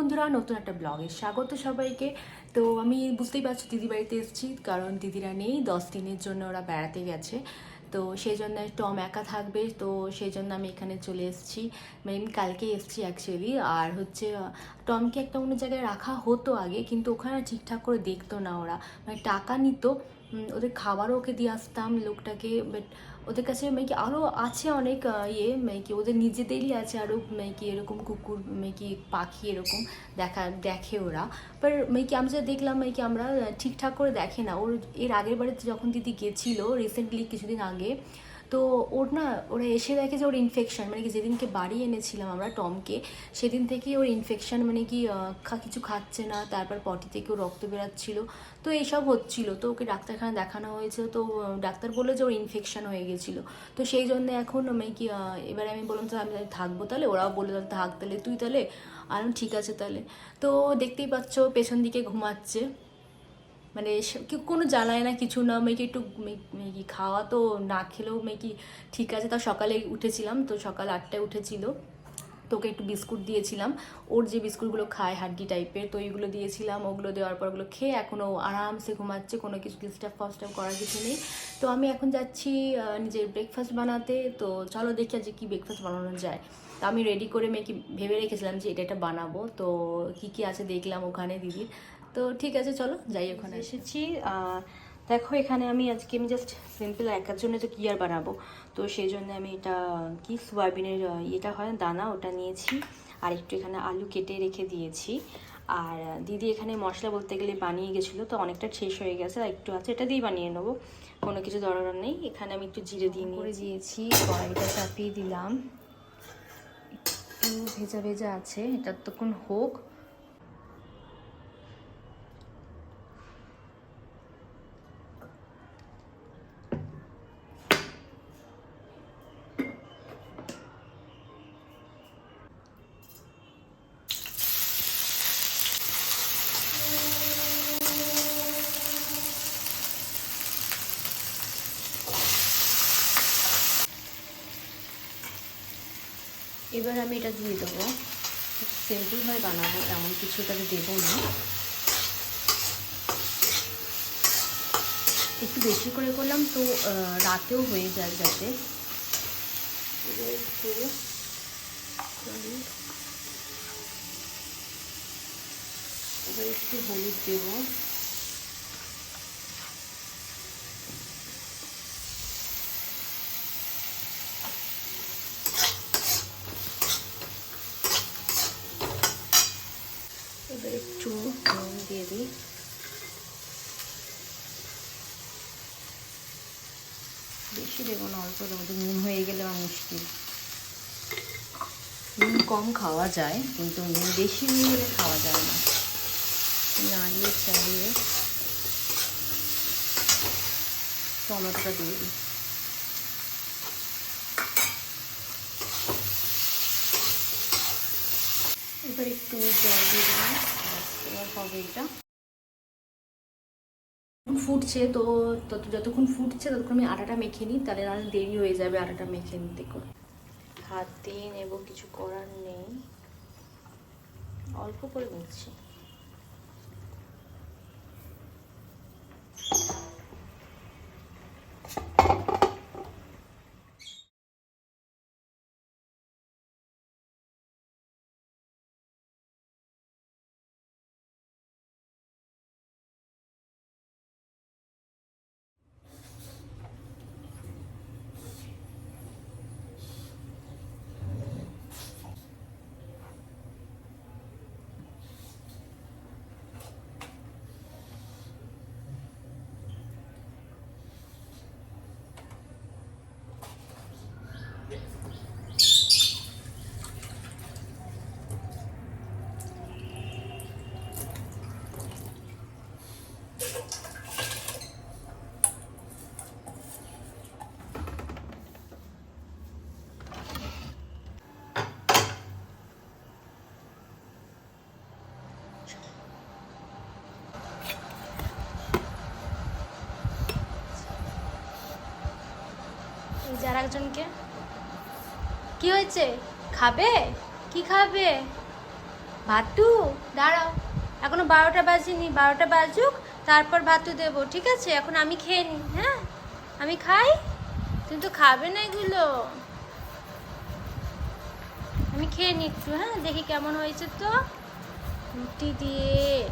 বন্ধুরা, নতুন একটা ব্লগে স্বাগত সবাইকে। তো আমি বুঝতেই পারছি দিদি বাড়িতে এসেছি, কারণ দিদিরা নেই, দশ দিনের জন্য ওরা বেড়াতে গেছে। তো সেই জন্য টম একা থাকবে, তো সেই জন্য আমি এখানে চলে এসেছি। মানে আমি কালকেই এসেছি অ্যাকচুয়ালি আর হচ্ছে, টমকে একটা অন্য জায়গায় রাখা হতো আগে, কিন্তু ওখানে ঠিকঠাক করে দেখতো না ওরা। মানে টাকা নিত ওদের খাবারও ওকে দিয়ে আসতাম লোকটাকে বাট ওদের কাছে মানে কি আরও আছে অনেক ইয়ে মানে কি ওদের নিজেদেরই আছে আরও মানে কি এরকম কুকুর মানে কি পাখি এরকম দেখা, দেখে ওরা। বাট মানে কি আমি যা দেখলাম মানে কি আমরা ঠিকঠাক করে দেখে না। ওর, এর আগের বারে যখন দিদি গেছিল রিসেন্টলি কিছুদিন আগে তো ওর না, ওরা এসে দেখে যে ওর ইনফেকশন মানে কি যেদিনকে বাড়ি এনেছিলাম আমরা টমকে, সেদিন থেকেই ওর ইনফেকশান মানে কি কিছু খাচ্ছে না, তারপর পটি থেকেও রক্ত বেরাচ্ছিল। তো এইসব হচ্ছিল। তো ওকে ডাক্তারখানা দেখানো হয়েছে। তো ডাক্তার বলল যে ওর ইনফেকশান হয়ে গেছিল। তো সেই জন্য এখন মানে কি এবারে আমি বললাম, তো আমি থাকব তাহলে? ওরাও বলল, তাহলে থাক তাহলে। তুই তাহলে? আর ঠিক আছে তাহলে। তো দেখতেই পাচ্ছ, পেছন দিকে ঘুমাচ্ছে। মানে কোনো জ্বালায় না, কিছু না, মেয়েকে একটু, মে- মেয়ে খাওয়া তো, না খেলেও মেয়েকে ঠিক আছে। তা সকালে উঠেছিলাম, তো সকাল আটটায় উঠেছিল। তোকে একটু বিস্কুট দিয়েছিলাম। ওর যে বিস্কুটগুলো খায়, হাড্ডি টাইপের, তো ওইগুলো দিয়েছিলাম। ওগুলো দেওয়ার পর ওগুলো খেয়ে এখনও আরামসে ঘুমাচ্ছে, কোনো কিছু ডিস্টার্ব ফাস্টার্ব করার কিছু নেই। তো আমি এখন যাচ্ছি নিজের ব্রেকফাস্ট বানাতে। তো চলো দেখি আজকে কী ব্রেকফাস্ট বানানো যায়। তো আমি রেডি করে মেয়েকে ভেবে রেখেছিলাম যে এটা এটা বানাবো। তো কি কি আছে দেখলাম ওখানে দিদির। তো ঠিক আছে চলো যাই ওখানে। এসেছি দেখো এখানে আমি আজকে আমি জাস্ট সিম্পল একার জন্য তো কি আর বানাবো। তো সেই জন্য আমি এটা কি সোয়াবিনের ইয়েটা হয় দানা ওটা নিয়েছি। আর একটু এখানে আলু কেটে রেখে দিয়েছি। আর দিদি এখানে মশলা বলতে গেলে বানিয়ে গেছিল তো অনেকটা শেষ হয়ে গেছে আর একটু আছে এটা দিয়ে বানিয়ে নেব। কোনো কিছু দরকার নেই এখানে আমি একটু জিরে দিয়ে করে দিয়েছি কড়াইটা চাপিয়ে দিলাম। একটু ভেজা ভেজা আছে এটা তখন হোক। এবার আমি এটা দিয়ে দেবো। সিম্পলভাবে বানাবো, তেমন কিছু এটাতে দেবো না। একটু বেশি করে করলাম তো রাতেও হয়ে যায় যাতে। একটু হলুদ দেবো এবার একটু নুন দিয়ে দিই বেশি দেবো না, অল্প দেবো। নুন হয়ে গেলে আমার মুশকিল নুন কম খাওয়া যায়, কিন্তু নুন বেশি নুন হলে খাওয়া যায় না। নাড়িয়ে চালিয়ে টমেটোটা দিয়ে দিই। এবার একটু জল দিয়ে দিলাম। হবে এটা। ফুটছে তো তত যতক্ষণ ফুটছে ততক্ষণ আমি আটাটা মেখে নিই, তাহলে নাহলে দেরি হয়ে যাবে আটাটা মেখে নিতে করে। হাত দিয়ে নেব, কিছু করার নেই। অল্প করে নিচ্ছি এই যে আর একজনকে। কি হয়েছে? খাবে? কি খাবে? ভাতু দাঁড়াও। এখনও বারোটা বাজেনি, বারোটা বাজুক, তারপর ভাতু দেবো, ঠিক আছে? এখন আমি খেয়ে নিই হ্যাঁ? আমি খাই? তুমি তো খাবে না এগুলো। আমি খেয়ে নিচ্ছু হ্যাঁ? দেখি কেমন হয়েছে তো। রুটি দিয়ে।